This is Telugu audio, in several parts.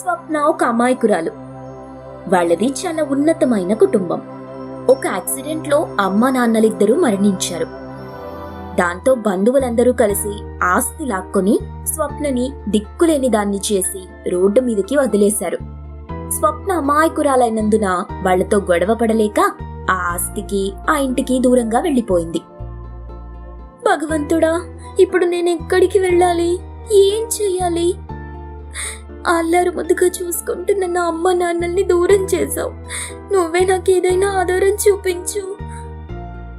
స్వప్న ఒక అమాయకురాలు. వాళ్ళది చాలా ఉన్నతమైన కుటుంబం. ఒక యాక్సిడెంట్లో అమ్మ నాన్నలిద్దరూ మరణించారు. దాంతో బంధువులందరూ కలిసి ఆస్తి లాక్కొని స్వప్నని దిక్కులేని దాన్ని చేసి రోడ్డు మీదకి వదిలేశారు. స్వప్న అమాయకురాలైనందున వాళ్ళతో గొడవ పడలేక ఆ ఆస్తికి ఆ ఇంటికి దూరంగా వెళ్ళిపోయింది. భగవంతుడా ఇప్పుడు నేను ఎక్కడికి వెళ్ళాలి? ఏం చెయ్యాలి? అల్లారు ముద్దుగా చూసుకుంటున్న నా అమ్మ నాన్నల్ని దూరం చేశావు. నువ్వే నాకు ఏదైనా ఆధారం చూపించు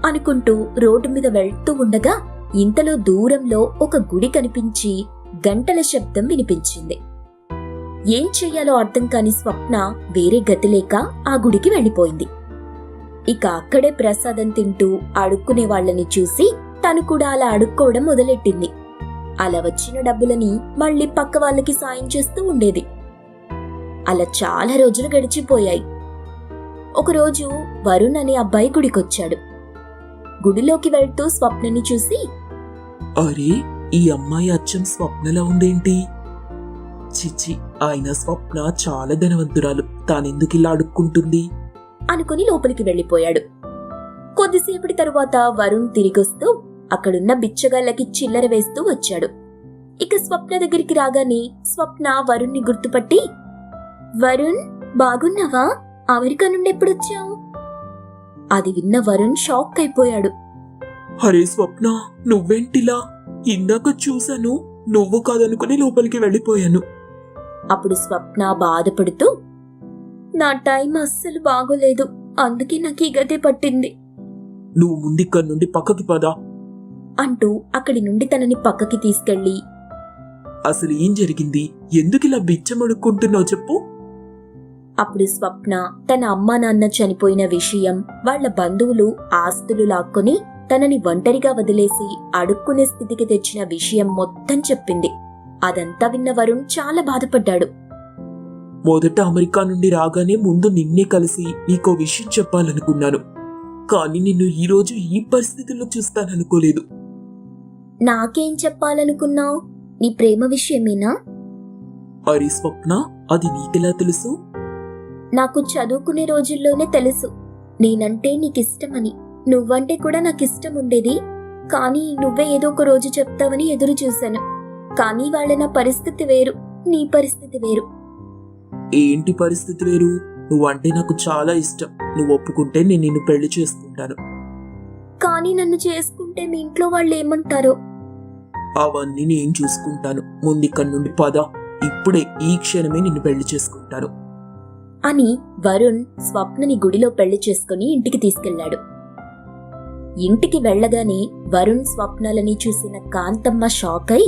అనుకుంటూ రోడ్డు మీద వెళ్తూ ఉండగా ఇంతలో దూరంలో ఒక గుడి కనిపించి గంటల శబ్దం వినిపించింది. ఏం చెయ్యాలో అర్థం కాని స్వప్న వేరే గతి లేక ఆ గుడికి వెళ్ళిపోయింది. ఇక అక్కడే ప్రసాదం తింటూ అడుక్కునే వాళ్ళని చూసి తను కూడా అలా అడుక్కోవడం మొదలెట్టింది. అలా వచ్చిన డబ్బులని మళ్ళీ పక్క వాళ్ళకి సాయం చేస్తూ ఉండేది. అలా చాలా రోజులు గడిచిపోయాయి. ఒకరోజు వరుణ్ అనే అబ్బాయి గుడికొచ్చాడు. గుడిలోకి వెళ్తూ స్వప్నని చూసి అరే ఈ అమ్మాయి అచ్చం స్వప్నలా ఉందేంటి? చిచి ఆయన స్వప్న చాలా ధనవంతురాలు. తానెందుకు ఇలా అడుక్కుంటుంది? అనుకుని లోపలికి వెళ్ళిపోయాడు. కొద్దిసేపటి తరువాత వరుణ్ తిరిగొస్తూ అక్కడున్న బిచ్చగాళ్ళకి చిల్లర వేస్తూ వచ్చాడు. ఇక స్వప్న దగ్గరికి రాగానే స్వప్న వరుణ్ణి గుర్తుపట్టి వరుణ్ బాగున్నావా? అమెరికా నుండి ఎప్పుడొచ్చావు? అది విన్న వరుణ్ షాక్ అయిపోయాడు. అరే స్వప్న నువ్వేంటిలా? ఇందాక చూశాను నువ్వు కాదనుకుని లోపలికి వెళ్ళిపోయాను. అప్పుడు స్వప్న బాధపడుతూ నా టైం అస్సలు బాగోలేదు అందుకే నాకు ఈ గతి పట్టింది. నువ్వు ముందిక్కడి నుండి పక్కకి పదా అంటూ అక్కడి నుండి తనని పక్కకి తీసుకెళ్ళి అసలు ఏం జరిగింది? ఎందుకు ఇలా బిచ్చమడుక్కుంటున్నావు చెప్పు. అప్పుడు స్వప్న తన అమ్మా నాన్న చనిపోయిన విషయం వాళ్ళ బంధువులు ఆస్తులు లాక్కొని తనని ఒంటరిగా వదిలేసి అడుక్కునే స్థితికి తెచ్చిన విషయం మొత్తం చెప్పింది. అదంతా విన్న వరుణ్ చాలా బాధపడ్డాడు. మొదట అమెరికా నుండి రాగానే ముందు నిన్నే కలిసి నీకో విషయం చెప్పాలనుకున్నాను. కానీ నిన్ను ఈ రోజు ఈ పరిస్థితుల్లో చూస్తాననుకోలేదు. నాకేం చెప్పాలనుకున్నావు? నీ ప్రేమ విషయమేనా? అరే స్వప్న అది నీకెలా తెలుసు? నాకు చదువుకునే రోజుల్లోనే తెలుసు. నేనంటే నీకిష్టమని. నువ్వంటే కూడా నాకిష్టం ఉండేది కానీ నువ్వే ఏదో ఒక రోజు చెప్తావని ఎదురు చూశాను. కానీ వాళ్ళ నా పరిస్థితి వేరు. నీ పరిస్థితి వేరు. ఏంటి పరిస్థితి వేరు? నువ్వంటే నాకు చాలా ఇష్టం. నువ్వు ఒప్పుకుంటే నేను నిన్ను పెళ్ళి చేసుకుంటాను. కానీ నన్ను చేసుకుంటే మీ ఇంట్లో వాళ్ళు ఏమంటారో అవన్నీ నేను చూసుకుంటాను. ముందిక్కడి నుండి పద. ఇప్పుడే ఈ క్షణమే నిన్ను పెళ్ళి చేసుకుంటాను. అని వరుణ్ స్వప్నని గుడిలో పెళ్ళి చేసుకుని ఇంటికి తీసుకెళ్ళాడు ఇంటికి వెళ్ళగానే వరుణ్ స్వప్నాలని చూసిన కాంతమ్మ షాక్ అయి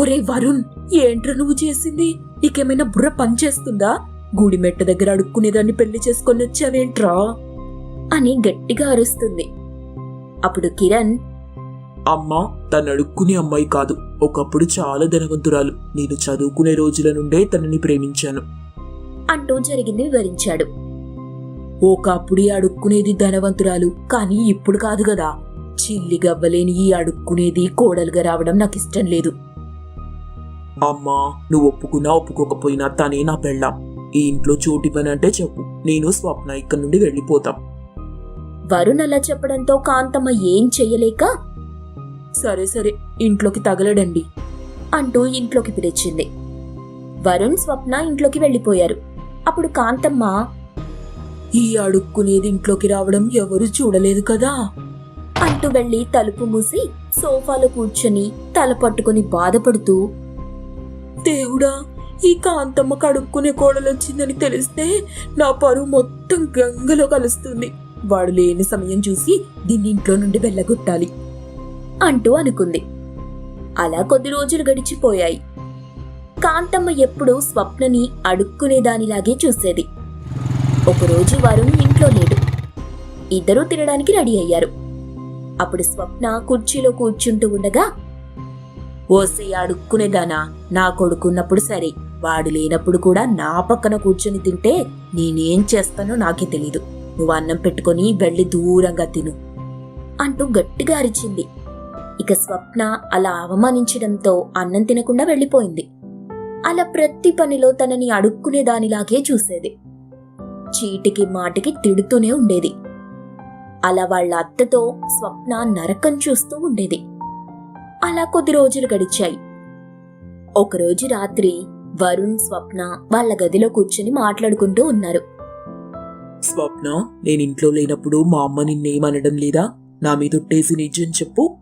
ఒరే వరుణ్ ఏంట్రా నువ్వు చేసింది? నీకేమైనా బుర్ర పనిచేస్తుందా గుడి మెట్ట దగ్గర అడుక్కునేదాన్ని పెళ్ళి చేసుకొని వచ్చావేంట్రా? అని గట్టిగా అరుస్తుంది. అప్పుడు కిరణ్ అమ్మా తను అడుక్కునే అమ్మాయి కాదు. ఒకప్పుడు చాలా ధనవంతురాలు. నేను చదువుకునే రోజుల నుండే తనని ప్రేమించాను. అంటూ జరిగింది వివరించాడు. ఒకప్పుడు అడుక్కునేది ధనవంతురాలు కానీ ఇప్పుడు కాదు కదా. చిల్లి గవ్వలేని ఈ అడుక్కునేది కోడలుగా రావడం నాకు ఇష్టం లేదు. అమ్మా నువ్వు ఒప్పుకున్నా ఒప్పుకోకపోయినా తనే నా పెళ్ళాం. ఈ ఇంట్లో చోటివ్వనంటే చెప్పు. నేను స్వప్న ఇక్కడి నుండి వెళ్ళిపోతాం. వరుణ్ అలా చెప్పడంతో కాంతమ్మ ఏం చెయ్యలేక సరే సరే ఇంట్లోకి తగలడండి అంటూ ఇంట్లోకి పిలిచింది. వరుణ్ స్వప్న ఇంట్లోకి వెళ్ళిపోయారు. అప్పుడు కాంతమ్మ ఈ అడుక్కునేది ఇంట్లోకి రావడం ఎవరు చూడలేదు కదా? అంటూ వెళ్ళి తలుపు మూసి సోఫాలో కూర్చొని తల పట్టుకుని బాధపడుతూ దేవుడా ఈ కాంతమ్మ కడుక్కునే కోడలు వచ్చిందని తెలిస్తే నా పరువు మొత్తం గంగలో కలుస్తుంది. వాడు లేని సమయం చూసి దీన్ని ఇంట్లో నుండి వెళ్ళగొట్టాలి. అంటూ అనుకుంది. అలా కొద్ది రోజులు గడిచిపోయాయి. కాంతమ్మ ఎప్పుడూ స్వప్నని అడుక్కునేదానిలాగే చూసేది. ఒకరోజు వరుణ్ ఇంట్లో లేడు. ఇద్దరూ తినడానికి రెడీ అయ్యారు. అప్పుడు స్వప్న కుర్చీలో కూర్చుంటూ ఉండగా ఓసే అడుక్కునేదానా నా కొడుకున్నప్పుడు సరే. వాడు లేనప్పుడు కూడా నా పక్కన కూర్చొని తింటే నేనేం చేస్తానో నాకే తెలీదు. నువ్వు అన్నం పెట్టుకొని వెళ్ళి దూరంగా తిను. అంటూ గట్టిగా అరిచింది. ఇక స్వప్న అలా అవమానించడంతో అన్నం తినకుండా వెళ్ళిపోయింది. అలా ప్రతి పనిలో తనని అడుక్కునే దానిలాగే చూసేది. చీటికి మాటికి తిడుతూనే ఉండేది. అలా వాళ్ళ అత్తతో స్వప్న నరకం చూస్తూ ఉండేది. అలా కొద్ది రోజులు గడిచాయి. ఒకరోజు రాత్రి వరుణ్ స్వప్న వాళ్ళ గదిలో కూర్చుని మాట్లాడుకుంటూ ఉన్నారు. స్వప్న నేను ఇంట్లో లేనప్పుడు మా అమ్మ నిన్నేమనడం లేదా? నా మీద నిజం చెప్పు.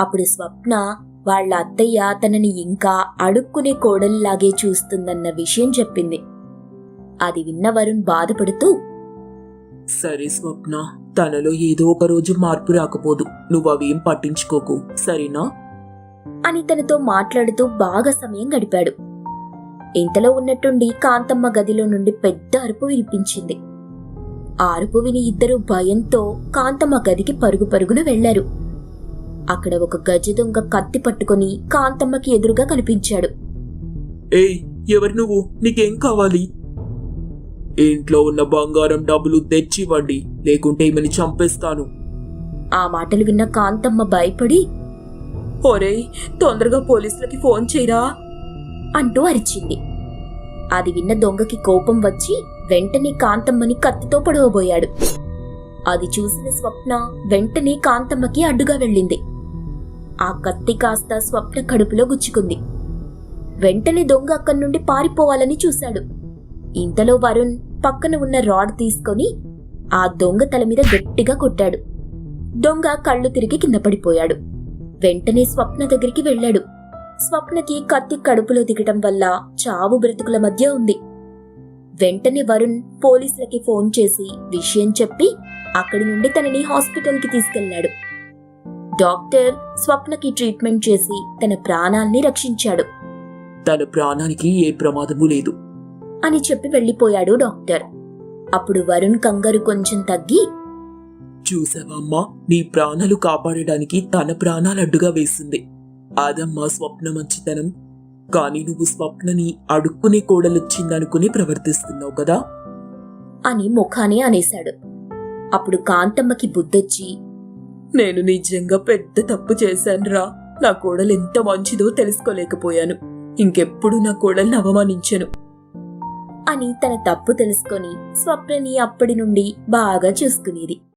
అప్పుడు స్వప్న వాళ్ళ అత్తయ్య తనని ఇంకా అడుక్కునే కోడలిలాగే చూస్తుందన్న విషయం చెప్పింది. అది విన్న వరుణ్ బాధపడుతూ సరే స్వప్న తనలో ఏదో ఒక రోజు మార్పు రాకపోదు. నువ్వు అవేం పట్టించుకోకు. సరేనా? అని తనతో మాట్లాడుతూ బాగా సమయం గడిపాడు. ఇంతలో ఉన్నట్టుండి కాంతమ్మ గదిలో నుండి పెద్ద అరుపు వినిపించింది. ఆ అరుపు విని ఇద్దరు భయంతో కాంతమ్మ గదికి పరుగు పరుగున వెళ్ళారు అక్కడ ఒక గజ దొంగ కత్తి పట్టుకొని కాంతమ్మకి ఎదురుగా కనిపించాడు. ఏయ్ ఎవరు నువ్వు? నీకేం కావాలి? ఇంట్లో ఉన్న బంగారం డబ్బులు తెచ్చివ్వండి లేకుంటే ఈమెని చంపేస్తాను. ఆ మాటలు విన్న కాంతమ్మ భయపడి ఒరేయ్ తొందరగా పోలీసులకి ఫోన్ చేయరా? అంటూ అరిచింది. అది విన్న దొంగకి కోపం వచ్చి వెంటనే కాంతమ్మని కత్తితో పొడవబోయాడు. అది చూసిన స్వప్న వెంటనే కాంతమ్మకి అడ్డుగా వెళ్ళింది. ఆ కత్తి కాస్త స్వప్న కడుపులో గుచ్చుకుంది. వెంటనే దొంగ అక్కడి నుండి పారిపోవాలని చూశాడు. ఇంతలో వరుణ్ పక్కన ఉన్న రాడ్ తీసుకొని ఆ దొంగ తల మీద గట్టిగా కొట్టాడు. దొంగ కళ్ళు తిరిగి కింద పడిపోయాడు. వెంటనే స్వప్న దగ్గరికి వెళ్ళాడు. స్వప్నకి కత్తి కడుపులో దిగటం వల్ల చావు బ్రతుకుల మధ్య ఉంది. వెంటనే వరుణ్ పోలీసులకి ఫోన్ చేసి విషయం చెప్పి అక్కడి నుండి తనని హాస్పిటల్కి తీసుకెళ్ళాడు డాక్టర్ స్వప్నకి ట్రీట్మెంట్ చేసి తన ప్రాణాల్ని రక్షించాడు. తన ప్రాణానికి ఏ ప్రమాదము లేదు. అని చెప్పి వెళ్ళిపోయాడు డాక్టర్. అప్పుడు వరుణ్ కంగారు కొంచెం తగ్గి చూసావమ్మా నీ ప్రాణాలు కాపాడడానికి తన ప్రాణాలు అడ్డుగా వేసింది. అదమ్మా స్వప్న మంచితనం. కానీ నువ్వు స్వప్నని అడుక్కునే కోడలొచ్చిందనుకుని ప్రవర్తిస్తున్నావు కదా? అని ముఖానే అనేశాడు. అప్పుడు కాంతమ్మకి బుద్ధొచ్చి నేను నిజంగా పెద్ద తప్పు చేశానురా. నా కోడలు ఎంత మంచిదో తెలుసుకోలేకపోయాను. ఇంకెప్పుడు నా కోడల్ని అవమానించను. అని తన తప్పు తెలుసుకొని స్వప్నని అప్పటి నుండి బాగా చూసుకునేది.